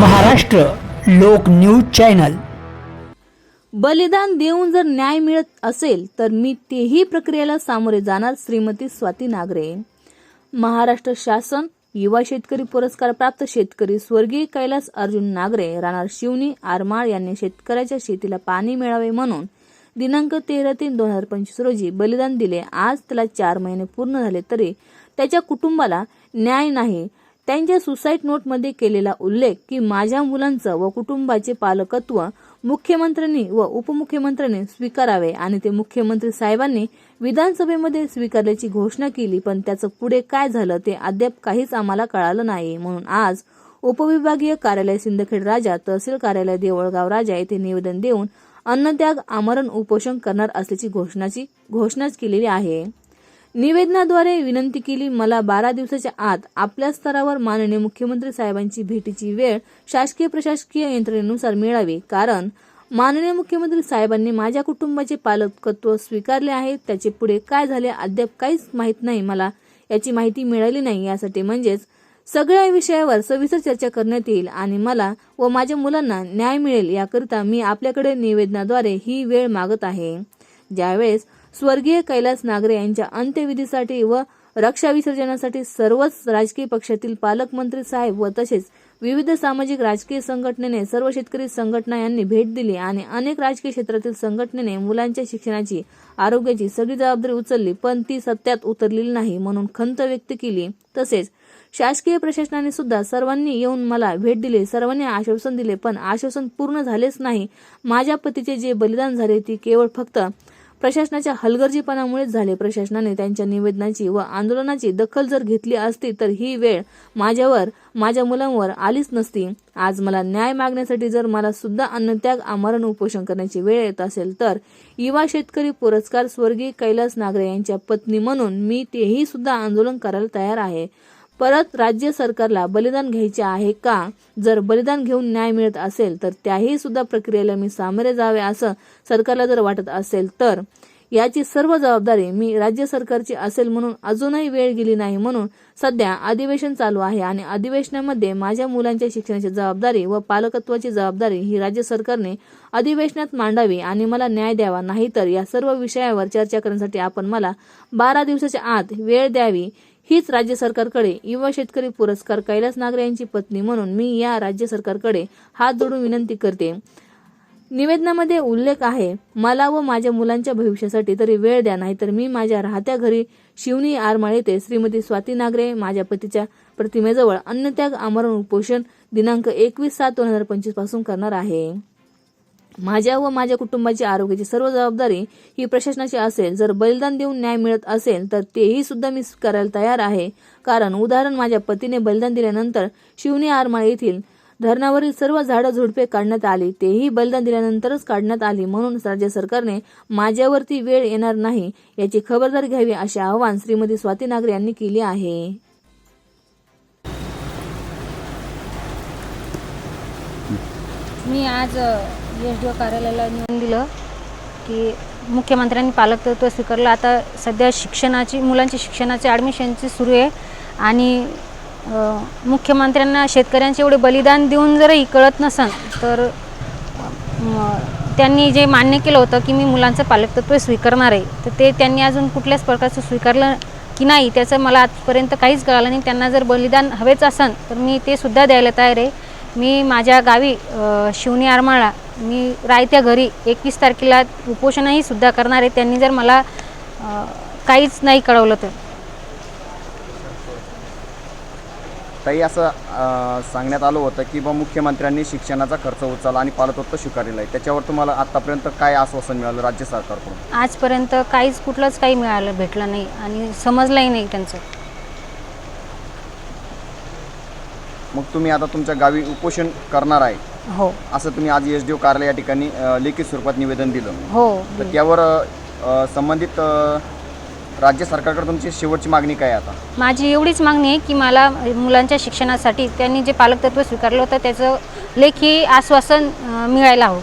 महाराष्ट्र लोक news channel. बलिदान देऊन जर न्याय मिळत असेल तर मी तेही प्रक्रियेला सामोरे जाणार श्रीमती स्वाती नागरे. महाराष्ट्र शासन युवा शेतकरी पुरस्कार प्राप्त शेतकरी स्वर्गीय कैलास अर्जुन नागरे राहणार शिवनी आरमाळ यांनी शेतकऱ्याच्या शेतीला पाणी मिळावे म्हणून दिनांक तेरा तीन दोन हजार पंचवीस रोजी बलिदान दिले. आज त्याला चार महिने पूर्ण झाले तरी त्याच्या कुटुंबाला न्याय नाही त्यांच्या सुसाईड नोटमध्ये केलेला उल्लेख की माझ्या मुलांचं व कुटुंबाचे पालकत्व मुख्यमंत्र्यांनी व उपमुख्यमंत्र्यांनी स्वीकारावे आणि ते मुख्यमंत्री साहेबांनी विधानसभेमध्ये स्वीकारल्याची घोषणा केली पण त्याचं पुढे काय झालं ते अद्याप काहीच आम्हाला कळालं नाही. म्हणून आज उपविभागीय कार्यालय सिंदखेड राजा तहसील कार्यालय देवळगाव राजा येथे निवेदन देऊन अन्नत्याग आमरण उपोषण करणार असल्याची घोषणाची घोषणाच केलेली आहे. निवेदनाद्वारे विनंती केली मला बारा दिवसाच्या आत आपल्या स्तरावर माननीय मुख्यमंत्री साहेबांची भेटीची वेळ शासकीय प्रशासकीय यंत्रणेनुसार मिळावी. कारण माननीय मुख्यमंत्री साहेबांनी माझ्या कुटुंबाचे पालकत्व स्वीकारले आहे. त्याचे पुढे काय झाले अद्याप काहीच माहीत नाही मला. याची माहिती मिळाली नाही. यासाठी म्हणजेच सगळ्या विषयावर सविस्तर चर्चा करण्यात येईल आणि मला व माझ्या मुलांना न्याय मिळेल याकरिता मी आपल्याकडे निवेदनाद्वारे ही वेळ मागत आहे. ज्यावेळेस स्वर्गीय कैलास नागरे यांच्या अंत्यविधीसाठी व रक्षा विसर्जनासाठी सर्वच राजकीय पक्षातील पालकमंत्री साहेब व तसेच विविध सामाजिक राजकीय संघटनेने सर्व शेतकरी संघटना यांनी भेट दिली आणि अनेक राजकीय क्षेत्रातील संघटनेने मुलांच्या शिक्षणाची आरोग्याची सगळी जबाबदारी उचलली पण ती सत्यात उतरलेली नाही म्हणून खंत व्यक्त केली. तसेच शासकीय प्रशासनाने सुद्धा सर्वांनी येऊन मला भेट दिली सर्वांनी आश्वासन दिले पण आश्वासन पूर्ण झालेच नाही. माझ्या पतीचे जे बलिदान झाले ती केवळ फक्त प्रशासनाच्या हलगर्जीपणामुळेच झाले. प्रशासनाने त्यांच्या निवेदनाची व आंदोलनाची दखल जर घेतली असती तर ही वेळ माझ्यावर माझ्या मुलांवर आलीच नसती. आज मला न्याय मागण्यासाठी जर मला सुद्धा अन्नत्याग आमरण उपोषण करण्याची वेळ येत असेल तर युवा शेतकरी पुरस्कार स्वर्गीय कैलास नागरे यांच्या पत्नी म्हणून मी तेही सुद्धा आंदोलन करायला तयार आहे. परत राज्य सरकारला बलिदान घ्यायचे आहे का? जर बलिदान घेऊन न्याय मिळत असेल तर त्याही सुद्धा प्रक्रियेला मी सामोरे जावे असं सरकारला जर वाटत असेल तर याची सर्व जबाबदारी मी राज्य सरकारची असेल म्हणून अजूनही वेळ गेली नाही म्हणून सध्या अधिवेशन चालू आहे आणि अधिवेशनामध्ये माझ्या मुलांच्या शिक्षणाची जबाबदारी व पालकत्वाची जबाबदारी ही राज्य सरकारने अधिवेशनात मांडावी आणि मला न्याय द्यावा. नाहीतर या सर्व विषयावर चर्चा करण्यासाठी आपण मला बारा दिवसाच्या आत वेळ द्यावी. हीच राज्य सरकारकडे युवा शेतकरी पुरस्कार कैलास नागरे यांची पत्नी म्हणून मी या राज्य सरकारकडे हात जोडून विनंती करते. निवेदनामध्ये उल्लेख आहे मला व माझ्या मुलांच्या भविष्यासाठी तरी वेळ द्या नाहीतर मी माझ्या राहत्या घरी शिवनी आरमाळ येथे श्रीमती स्वाती नागरे माझ्या पतीच्या प्रतिमेजवळ अन्नत्याग आमरण उपोषण दिनांक एकवीस सात दोन हजार पंचवीसपासून करणार आहे. माझ्या व माझ्या कुटुंबाची आरोग्याची सर्व जबाबदारी ही प्रशासनाची असेल. जर बलिदान देऊन न्याय मिळत असेल तर तेही सुद्धा मी करायला तयार आहे. कारण उदाहरण माझ्या पतीने बलिदान दिल्यानंतर शिवनी आरमाळ येथील धरणावरील सर्व झाडं झुडपे काढण्यात आली. तेही बलिदान दिल्यानंतरच काढण्यात आली. म्हणून राज्य सरकारने माझ्यावरती वेळ येणार नाही याची खबरदारी घ्यावी असे आवाहन श्रीमती स्वाती नागरे यांनी केले आहे. मी आज एस डी ओ कार्यालयाला नेऊन दिलं की मुख्यमंत्र्यांनी पालकत्व स्वीकारलं. आता सध्या शिक्षणाची मुलांची शिक्षणाची ॲडमिशनची सुरू आहे आणि मुख्यमंत्र्यांना शेतकऱ्यांचे एवढे बलिदान देऊन जरही कळत नसन तर त्यांनी जे मान्य केलं होतं की मी मुलांचं पालकत्व स्वीकारणार आहे तर ते त्यांनी अजून कुठल्याच प्रकारचं स्वीकारलं की नाही त्याचं मला आजपर्यंत काहीच कळालं नाही. त्यांना जर बलिदान हवेच असन तर मी ते सुद्धा द्यायला तयार आहे. मी माझ्या गावी अ, शिवणी आरमाळा मी रायत्या घरी एकवीस तारखेला उपोषणही सुद्धा करणार आहे. त्यांनी जर मला काहीच नाही कळवलं तर. ताई असं सांगण्यात आलं होतं की बा मुख्यमंत्र्यांनी शिक्षणाचा खर्च उचलला आणि पालकत्व स्वीकारलेलं आहे. त्याच्यावर तुम्हाला आतापर्यंत काय आश्वासन मिळालं राज्य सरकारकडून? आजपर्यंत काहीच कुठलंच काही मिळालं भेटलं नाही आणि समजलंही नाही त्यांचं. मग तुम्ही आता तुमच्या गावी उपोषण करणार आहे. हो. असं तुम्ही आज एस डी ओ कार्यालय या ठिकाणी अं, लेखी स्वरूपात निवेदन दिलं. हो तर त्यावर अं, संबंधित अं, राज्य सरकारकडे तुमची शेवटची मागणी काय आहे आता? माझी एवढीच मागणी आहे की मला मुलांच्या शिक्षणासाठी त्यांनी जे पालकत्व स्वीकारलं होतं त्याचं लेखी आश्वासन अं, मिळायला हवं.